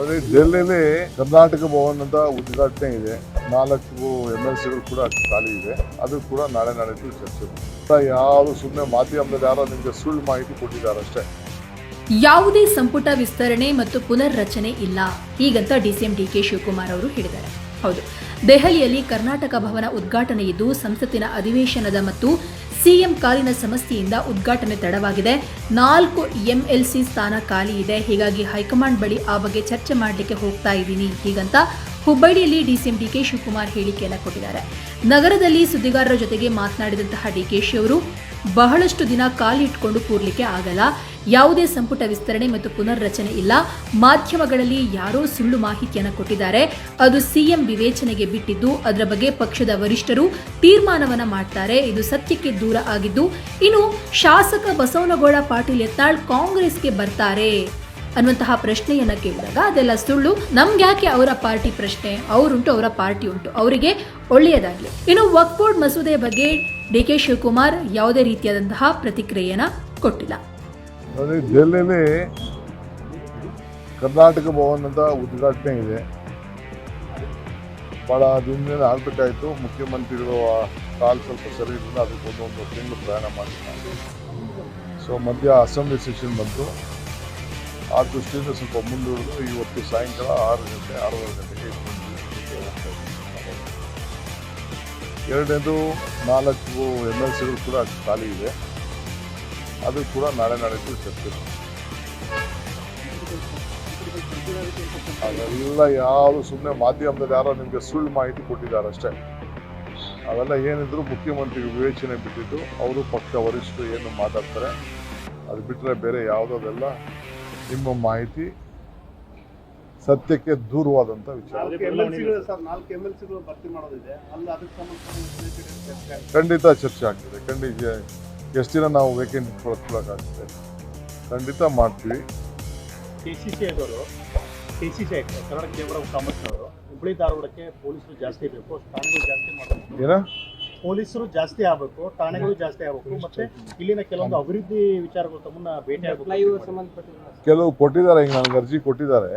ಅದೇ ಡೆಲ್ಲಿಲಿ ಕರ್ನಾಟಕ ಭವನ್ ಅಂತ ಉದ್ಘಾಟನೆ ಇದೆ. ನಾಲ್ಕು ಎಂ ಎಲ್ ಸಿಗಳು ಕೂಡ ಖಾಲಿ ಇದೆ. ಅದು ಕೂಡ ನಾಳೆ ನಾಡಿದ್ದು ಚರ್ಚೆ ಯಾರು ಸುಮ್ಮನೆ ಮಾಧ್ಯಮದ ಯಾರೋ ನಿಮಗೆ ಸುಳ್ಳು ಮಾಹಿತಿ ಕೊಟ್ಟಿದ್ದಾರೆ ಅಷ್ಟೇ. ಯಾವುದೇ ಸಂಪುಟ ವಿಸ್ತರಣೆ ಮತ್ತು ಪುನರ್ ರಚನೆ ಇಲ್ಲ ಹೀಗಂತ ಡಿಸಿಎಂ ಡಿಕೆ ಶಿವಕುಮಾರ್ ಅವರು ಹೇಳಿದ್ದಾರೆ. ಹೌದು. ದೆಹಲಿಯಲ್ಲಿ ಕರ್ನಾಟಕ ಭವನ ಉದ್ಘಾಟನೆ ಇದ್ದು, ಸಂಸತ್ತಿನ ಅಧಿವೇಶನದ ಮತ್ತು ಸಿಎಂ ಕಾಲಿನ ಸಮಸ್ಯೆಯಿಂದ ಉದ್ಘಾಟನೆ ತಡವಾಗಿದೆ. ನಾಲ್ಕು ಎಂಎಲ್ಸಿ ಸ್ಥಾನ ಖಾಲಿ ಇದೆ. ಹೀಗಾಗಿ ಹೈಕಮಾಂಡ್ ಬಳಿ ಆ ಬಗ್ಗೆ ಚರ್ಚೆ ಮಾಡಲಿಕ್ಕೆ ಹೋಗ್ತಾ ಇದ್ದೀನಿ. ಹೀಗಂತ ಹುಬ್ಬಳ್ಳಿಯಲ್ಲಿ ಡಿಸಿಎಂ ಡಿಕೆ ಶಿವಕುಮಾರ್ ಹೇಳಿಕೆಯನ್ನು ಕೊಟ್ಟಿದ್ದಾರೆ. ನಗರದಲ್ಲಿ ಸುದ್ದಿಗಾರರ ಜೊತೆಗೆ ಮಾತನಾಡಿದಂತಹ ಡಿಕೆಶಿ ಅವರು ಬಹಳಷ್ಟು ದಿನ ಕಾಲಿಟ್ಕೊಂಡು ಕೂರ್ಲಿಕ್ಕೆ ಆಗಲ್ಲ. ಯಾವುದೇ ಸಂಪುಟ ವಿಸ್ತರಣೆ ಮತ್ತು ಪುನರ್ರಚನೆ ಇಲ್ಲ. ಮಾಧ್ಯಮಗಳಲ್ಲಿ ಯಾರೋ ಸುಳ್ಳು ಮಾಹಿತಿಯನ್ನು ಕೊಟ್ಟಿದ್ದಾರೆ. ಅದು ಸಿಎಂ ವಿವೇಚನೆಗೆ ಬಿಟ್ಟಿದ್ದು, ಅದರ ಬಗ್ಗೆ ಪಕ್ಷದ ವರಿಷ್ಠರು ತೀರ್ಮಾನವನ್ನ ಮಾಡ್ತಾರೆ. ಇದು ಸತ್ಯಕ್ಕೆ ದೂರ ಆಗಿದ್ದು, ಇನ್ನು ಶಾಸಕ ಬಸವನಗೌಡ ಪಾಟೀಲ್ ಯತ್ನಾಳ್ ಕಾಂಗ್ರೆಸ್ಗೆ ಬರ್ತಾರೆ ಅನ್ನುವಂತಹ ಪ್ರಶ್ನೆಯನ್ನ ಕೇಳಿದಾಗ ಅದೆಲ್ಲ ಸುಳ್ಳು. ನಮ್ಗ್ಯಾಕೆ ಅವರ ಪಾರ್ಟಿ ಪ್ರಶ್ನೆ? ಅವರುಂಟು, ಅವರ ಪಾರ್ಟಿ ಉಂಟು. ಅವರಿಗೆ ಒಳ್ಳೆಯದಾಗಲಿ. ಇನ್ನು ವಕ್ಫ್ ಬೋರ್ಡ್ ಮಸೂದೆ ಬಗ್ಗೆ ಡಿ ಕೆ ಶಿವಕುಮಾರ್ ಯಾವುದೇ ರೀತಿಯಾದಂತಹ ಪ್ರತಿಕ್ರಿಯೆಯನ್ನ ಕೊಟ್ಟಿಲ್ಲ. ಅದೇ ಡೆಲ್ಲಿಲಿ ಕರ್ನಾಟಕ ಭವನ್ ಅಂತ ಉದ್ಘಾಟನೆ ಇದೆ. ಭಾಳ ದಿನದಿಂದ ಆಗಬೇಕಾಯಿತು. ಮುಖ್ಯಮಂತ್ರಿಗಳು ಕಾಲು ಸ್ವಲ್ಪ ಸರಿ ಇರಲಿಲ್ಲ. ಅದಕ್ಕೊಂದು ಒಂದು ತಿಂಗಳು ಪ್ರಯಾಣ ಮಾಡಿದ್ದಾರೆ ಸೊ ಮಧ್ಯ ಅಸೆಂಬ್ಲಿ ಸೆಷನ್ ಬಂತು. ಆ ದೃಷ್ಟಿಯಿಂದ ಸ್ವಲ್ಪ ಮುಂದೂಡಿದು ಇವತ್ತು ಸಾಯಂಕಾಲ ಆರು ಗಂಟೆ, ಆರೂವರೆ ಗಂಟೆಗೆ ಎರಡನೇದು ನಾಲ್ಕು ಎಂ ಎಲ್ ಸಿಗಳು ಕೂಡ ಖಾಲಿ ಇದೆ. ಅದು ಕೂಡ ನಾಳೆ ನಾಡಿದ್ದು ಚರ್ಚೆ ಅದೆಲ್ಲ ಯಾರು ಸುಮ್ಮನೆ ಮಾಧ್ಯಮದಲ್ಲಿ ಯಾರೋ ನಿಮಗೆ ಸುಳ್ಳು ಮಾಹಿತಿ ಕೊಟ್ಟಿದ್ದಾರೆ ಅಷ್ಟೇ. ಅವೆಲ್ಲ ಏನಿದ್ರು ಮುಖ್ಯಮಂತ್ರಿ ವಿವೇಚನೆ ಬಿಟ್ಟಿದ್ದು ಅವರು ಪಕ್ಷ ವರಿಷ್ಠರು ಏನು ಮಾತಾಡ್ತಾರೆ ಅದು ಬಿಟ್ಟರೆ ಬೇರೆ ಯಾವುದೋದೆಲ್ಲ ನಿಮ್ಮ ಮಾಹಿತಿ ಸತ್ಯಕ್ಕೆ ದೂರವಾದಂಥ ವಿಚಾರ. ಖಂಡಿತ ಚರ್ಚೆ ಆಗ್ತದೆ. ಖಂಡಿತ. ಎಷ್ಟು ದಿನ ನಾವು ವೇಕೆಂಟ್ ಇಟ್ಕೊಳಕ್ಕಾಗುತ್ತೆ ಖಂಡಿತ ಮಾಡ್ತೀವಿ. ಕೆ ಸಿ ಸಿ ಐದವರು ಕೆ ಸಿ ಸಿ ಕನ್ನಡ ಕೇವಲ ಕಾಮರ್ಸ್ ಅವರು ಹುಬ್ಬಳ್ಳಿ ಧಾರವಾಡಕ್ಕೆ ಪೊಲೀಸರು ಜಾಸ್ತಿ ಬೇಕು ಠಾಣೆಗಳು ಜಾಸ್ತಿ ಮಾಡಬೇಕು. ಏನ? ಪೊಲೀಸರು ಜಾಸ್ತಿ ಆಗಬೇಕು ಠಾಣೆಗಳು ಜಾಸ್ತಿ ಆಗಬೇಕು ಮತ್ತೆ ಇಲ್ಲಿನ ಕೆಲವೊಂದು ಅಭಿವೃದ್ಧಿ ವಿಚಾರಗಳು ತಮ್ಮನ್ನ ಭೇಟಿ ಆಗಬೇಕು ಕೆಲವು ಕೊಟ್ಟಿದ್ದಾರೆ ಈಗ ನನಗೆ ಅರ್ಜಿ ಕೊಟ್ಟಿದ್ದಾರೆ.